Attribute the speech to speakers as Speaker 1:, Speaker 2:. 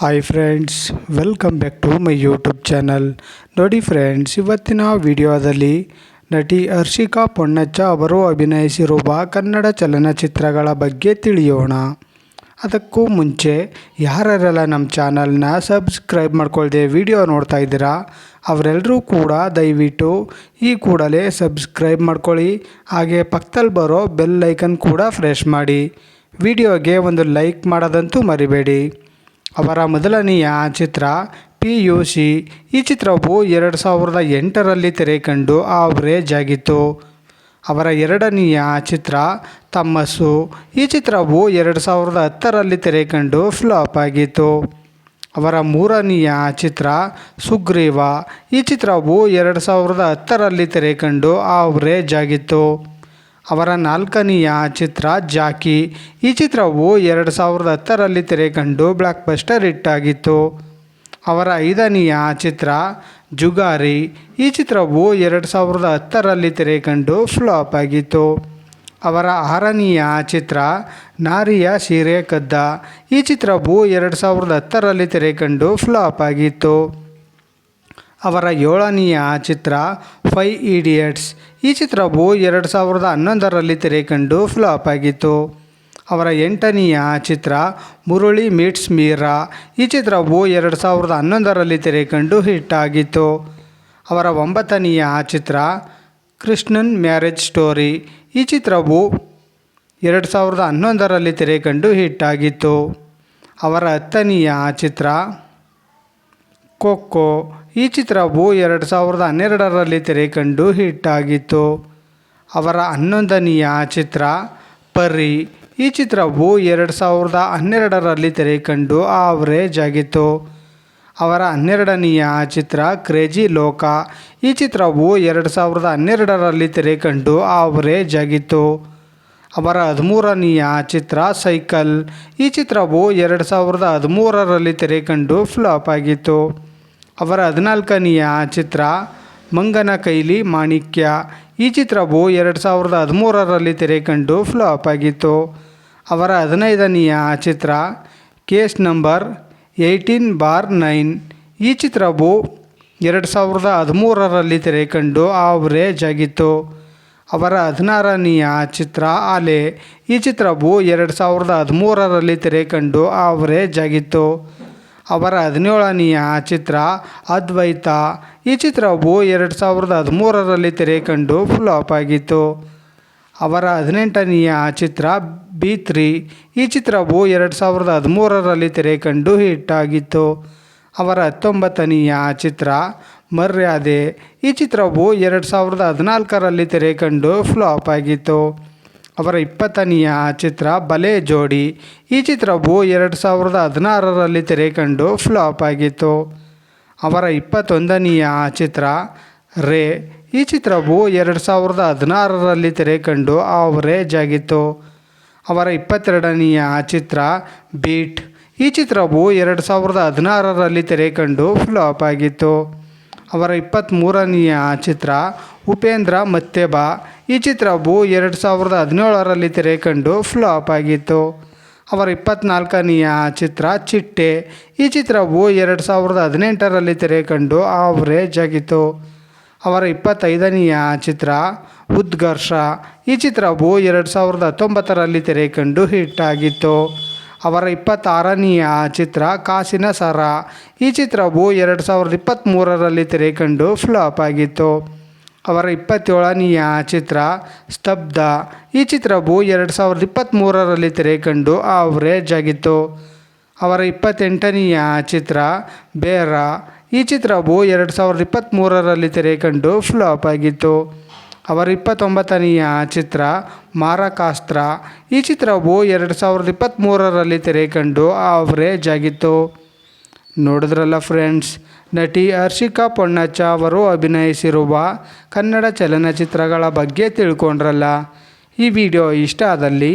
Speaker 1: Hi friends welcome back to my YouTube channel ನೋಡಿ friends ಇವತ್ತಿನ ವಿಡಿಯೋದಲ್ಲಿ ನಟಿ ಹರ್ಷಿಕಾ ಪೊನ್ನಚ್ಚ ಅವರು ಅಭಿನಯಿಸಿರುವ ಕನ್ನಡ ಚಲನಚಿತ್ರಗಳ ಬಗ್ಗೆ ತಿಳಿಯೋಣ. ಅದಕ್ಕೂ ಮುಂಚೆ ಯಾರ್ಯಾರೆಲ್ಲ ನಮ್ಮ ಚಾನಲ್ನ ಸಬ್ಸ್ಕ್ರೈಬ್ ಮಾಡ್ಕೊಳ್ದೆ ವಿಡಿಯೋ ನೋಡ್ತಾ ಇದ್ದೀರಾ ಅವರೆಲ್ಲರೂ ಕೂಡ ದಯವಿಟ್ಟು ಈ ಕೂಡಲೇ ಸಬ್ಸ್ಕ್ರೈಬ್ ಮಾಡ್ಕೊಳ್ಳಿ. ಹಾಗೆ ಪಕ್ಕದಲ್ಲಿ ಬರೋ ಬೆಲ್ ಐಕನ್ ಕೂಡ ಫ್ರೆಶ್ ಮಾಡಿ. ವಿಡಿಯೋಗೆ ಒಂದು ಲೈಕ್ ಮಾಡೋದಂತೂ ಮರಿಬೇಡಿ. ಅವರ ಮೊದಲನೆಯ ಚಿತ್ರ ಪಿ ಯು ಸಿ. ಈ ಚಿತ್ರವು ಎರಡು ಸಾವಿರದ ಎಂಟರಲ್ಲಿ ತೆರೆ ಕಂಡು ಆವ್ರೇಜ್ ಆಗಿತ್ತು. ಅವರ ಎರಡನೆಯ ಚಿತ್ರ ತಮ್ಮಸ್ಸು ಈ ಚಿತ್ರವು ಎರಡು ಸಾವಿರದ ಹತ್ತರಲ್ಲಿ ತೆರೆ ಕಂಡು ಫ್ಲಾಪ್ ಆಗಿತ್ತು. ಅವರ ಮೂರನೆಯ ಚಿತ್ರ ಸುಗ್ರೀವ. ಈ ಚಿತ್ರವು ಎರಡು ಸಾವಿರದ ಹತ್ತರಲ್ಲಿ ತೆರೆ ಕಂಡು ಆವ್ರೇಜ್ ಆಗಿತ್ತು. ಅವರ ನಾಲ್ಕನೆಯ ಚಿತ್ರ ಜಾಕಿ. ಈ ಚಿತ್ರವು ಎರಡು ಸಾವಿರದ ಹತ್ತರಲ್ಲಿ ತೆರೆಕಂಡು ಬ್ಲಾಕ್ ಬಸ್ಟರ್ ಹಿಟ್ ಆಗಿತ್ತು. ಅವರ ಐದನೆಯ ಚಿತ್ರ ಜುಗಾರಿ. ಈ ಚಿತ್ರವು ಎರಡು ಸಾವಿರದ ಹತ್ತರಲ್ಲಿ ತೆರೆಕಂಡು ಫ್ಲಾಪ್ ಆಗಿತ್ತು. ಅವರ ಆರನೆಯ ಚಿತ್ರ ನಾರಿಯ ಸೀರೆ ಕದ್ದ ಈ ಚಿತ್ರವು ಎರಡು ಸಾವಿರದ ಹತ್ತರಲ್ಲಿ ತೆರೆ ಕಂಡು ಫ್ಲಾಪ್ ಆಗಿತ್ತು. ಅವರ ಏಳನೆಯ ಚಿತ್ರ ಫೈ ಇಡಿಯಟ್ಸ್ ಈ ಚಿತ್ರವು ಎರಡು ಸಾವಿರದ ಹನ್ನೊಂದರಲ್ಲಿ ತೆರೆ ಕಂಡು ಫ್ಲಾಪ್ ಆಗಿತ್ತು. ಅವರ ಎಂಟನೆಯ ಚಿತ್ರ ಮುರುಳಿ ಮೀಟ್ಸ್ ಮೀರಾ. ಈ ಚಿತ್ರವು ಎರಡು ಸಾವಿರದ ಹನ್ನೊಂದರಲ್ಲಿ ತೆರೆ ಕಂಡು ಹಿಟ್ ಆಗಿತ್ತು. ಅವರ ಒಂಬತ್ತನೆಯ ಚಿತ್ರ ಕೃಷ್ಣನ್ ಮ್ಯಾರೇಜ್ ಸ್ಟೋರಿ. ಈ ಚಿತ್ರವು ಎರಡು ಸಾವಿರದ ಹನ್ನೊಂದರಲ್ಲಿ ತೆರೆ ಕಂಡು ಹಿಟ್ ಆಗಿತ್ತು. ಅವರ ಹತ್ತನೆಯ ಚಿತ್ರ ಖೋಖೋ ಈ ಚಿತ್ರವು ಎರಡು ಸಾವಿರದ ಹನ್ನೆರಡರಲ್ಲಿ ತೆರೆ ಕಂಡು ಹಿಟ್ ಆಗಿತ್ತು ಅವರ ಹನ್ನೊಂದನೆಯ ಚಿತ್ರ ಪರಿ ಈ ಚಿತ್ರವು ಎರಡು ಸಾವಿರದ ಹನ್ನೆರಡರಲ್ಲಿ ತೆರೆ ಕಂಡು ಆವ್ರೇಜ್ ಆಗಿತ್ತು. ಅವರ ಹನ್ನೆರಡನೆಯ ಚಿತ್ರ ಕ್ರೇಜಿ ಲೋಕ. ಈ ಚಿತ್ರವು ಎರಡು ಸಾವಿರದ ಹನ್ನೆರಡರಲ್ಲಿ ತೆರೆ ಕಂಡು ಆವ್ರೇಜ್ ಆಗಿತ್ತು. ಅವರ ಹದಿಮೂರನೆಯ ಚಿತ್ರ ಸೈಕಲ್. ಈ ಚಿತ್ರವು ಎರಡು ಸಾವಿರದ ಹದಿಮೂರರಲ್ಲಿ ತೆರೆ ಕಂಡು ಫ್ಲಾಪ್ ಆಗಿತ್ತು. ಅವರ ಹದಿನಾಲ್ಕನೆಯ ಚಿತ್ರ ಮಂಗನ ಕೈಲಿ ಮಾಣಿಕ್ಯ. ಈ ಚಿತ್ರವು ಎರಡು ಸಾವಿರದ ಹದಿಮೂರರಲ್ಲಿ ತೆರೆ ಕಂಡು ಫ್ಲಾಪ್ ಆಗಿತ್ತು. ಅವರ ಹದಿನೈದನೆಯ ಚಿತ್ರ case number eighteen bar nine. ಈ ಚಿತ್ರವು ಎರಡು ಸಾವಿರದ ಹದಿಮೂರರಲ್ಲಿ ತೆರೆ ಕಂಡು ಆವರೇಜ್ ಆಗಿತ್ತು. ಅವರ ಹದಿನಾರನೆಯ ಚಿತ್ರ ಆಲೆ. ಈ ಚಿತ್ರವು ಎರಡು ಸಾವಿರದ ಹದಿಮೂರರಲ್ಲಿ ತೆರೆ ಕಂಡು ಆವರೇಜ್ ಆಗಿತ್ತು. ಅವರ ಹದಿನೇಳನೆಯ ಚಿತ್ರ ಅದ್ವೈತ. ಈ ಚಿತ್ರವು ಎರಡು ಸಾವಿರದ ಹದಿಮೂರರಲ್ಲಿ ತೆರೆ ಕಂಡು ಫ್ಲಾಪ್ ಆಗಿತ್ತು. ಅವರ ಹದಿನೆಂಟನೆಯ ಚಿತ್ರ ಬಿ ತ್ರೀ ಈ ಚಿತ್ರವು ಎರಡು ಸಾವಿರದ ಹದಿಮೂರರಲ್ಲಿ ತೆರೆ ಕಂಡು ಹಿಟ್ ಆಗಿತ್ತು. ಅವರ ಹತ್ತೊಂಬತ್ತನೆಯ ಚಿತ್ರ ಮರ್ಯಾದೆ. ಈ ಚಿತ್ರವು ಎರಡು ಸಾವಿರದ ಹದಿನಾಲ್ಕರಲ್ಲಿ ತೆರೆ ಕಂಡು ಫ್ಲಾಪ್ ಆಗಿತ್ತು. ಅವರ ಇಪ್ಪತ್ತನೆಯ ಚಿತ್ರ ಬಲೆ ಜೋಡಿ. ಈ ಚಿತ್ರವು ಎರಡು ಸಾವಿರದ ಹದಿನಾರರಲ್ಲಿ ತೆರೆ ಕಂಡು ಫ್ಲಾಪ್ ಆಗಿತ್ತು. ಅವರ ಇಪ್ಪತ್ತೊಂದನೆಯ ಚಿತ್ರ ರೇ. ಈ ಚಿತ್ರವು ಎರಡು ಸಾವಿರದ ಹದಿನಾರರಲ್ಲಿ ತೆರೆ ಕಂಡು ಆವರೇಜ್ ಆಗಿತ್ತು. ಅವರ ಇಪ್ಪತ್ತೆರಡನೆಯ ಚಿತ್ರ ಬೀಟ್ ಈ ಚಿತ್ರವು ಎರಡು ಸಾವಿರದ ಹದಿನಾರರಲ್ಲಿ ತೆರೆ ಕಂಡು ಫ್ಲಾಪ್ ಆಗಿತ್ತು. ಅವರ ಇಪ್ಪತ್ತ್ಮೂರನೆಯ ಚಿತ್ರ ಉಪೇಂದ್ರ ಮತ್ತೆ ಬಾ. ಈ ಚಿತ್ರವು ಎರಡು ಸಾವಿರದ ಹದಿನೇಳರಲ್ಲಿ ತೆರೆ ಕಂಡು ಫ್ಲಾಪ್ ಆಗಿತ್ತು. ಅವರ ಇಪ್ಪತ್ತ್ನಾಲ್ಕನೆಯ ಚಿತ್ರ ಚಿಟ್ಟೆ. ಈ ಚಿತ್ರವು ಎರಡು ಸಾವಿರದ ಹದಿನೆಂಟರಲ್ಲಿ ತೆರೆ ಕಂಡು ಆವ್ರೇಜ್ ಆಗಿತ್ತು. ಅವರ ಇಪ್ಪತ್ತೈದನೆಯ ಚಿತ್ರ ಉದ್ಘರ್ಷ. ಈ ಚಿತ್ರವು ಎರಡು ಸಾವಿರದ ಹತ್ತೊಂಬತ್ತರಲ್ಲಿ ತೆರೆ ಕಂಡು ಹಿಟ್ ಆಗಿತ್ತು. ಅವರ ಇಪ್ಪತ್ತಾರನೆಯ ಚಿತ್ರ ಕಾಸಿನ ಸರ. ಈ ಚಿತ್ರವು ಎರಡು ಸಾವಿರದ ಇಪ್ಪತ್ತ್ಮೂರರಲ್ಲಿ ತೆರೆಕಂಡು ಫ್ಲಾಪ್ ಆಗಿತ್ತು. ಅವರ ಇಪ್ಪತ್ತೇಳನೆಯ ಚಿತ್ರ ಸ್ತಬ್ಧ. ಈ ಚಿತ್ರವು ಎರಡು ಸಾವಿರದ ಇಪ್ಪತ್ತ್ಮೂರರಲ್ಲಿ ತೆರೆ ಕಂಡು ಆವ್ರೇಜ್ ಆಗಿತ್ತು. ಅವರ ಇಪ್ಪತ್ತೆಂಟನೆಯ ಚಿತ್ರ ಬೇರ. ಈ ಚಿತ್ರವು ಎರಡು ಸಾವಿರದ ಇಪ್ಪತ್ತ್ಮೂರರಲ್ಲಿ ತೆರೆ ಕಂಡು ಫ್ಲಾಪ್ ಆಗಿತ್ತು. ಅವರ ಇಪ್ಪತ್ತೊಂಬತ್ತನೆಯ ಚಿತ್ರ ಮಾರಕಾಸ್ತ್ರ. ಈ ಚಿತ್ರವು ಎರಡು ಸಾವಿರದ ಇಪ್ಪತ್ತ್ಮೂರರಲ್ಲಿ ತೆರೆ ಕಂಡು ಅವರೇಜ್ ಆಗಿತ್ತು. ನೋಡಿದ್ರಲ್ಲ ಫ್ರೆಂಡ್ಸ್ ನಟಿ ಹರ್ಷಿಕಾ ಪೊನ್ನಚ್ಚ ಅವರು ಅಭಿನಯಿಸಿರುವ ಕನ್ನಡ ಚಲನಚಿತ್ರಗಳ ಬಗ್ಗೆ ತಿಳ್ಕೊಂಡ್ರಲ್ಲ. ಈ ವಿಡಿಯೋ ಇಷ್ಟ ಆದಲ್ಲಿ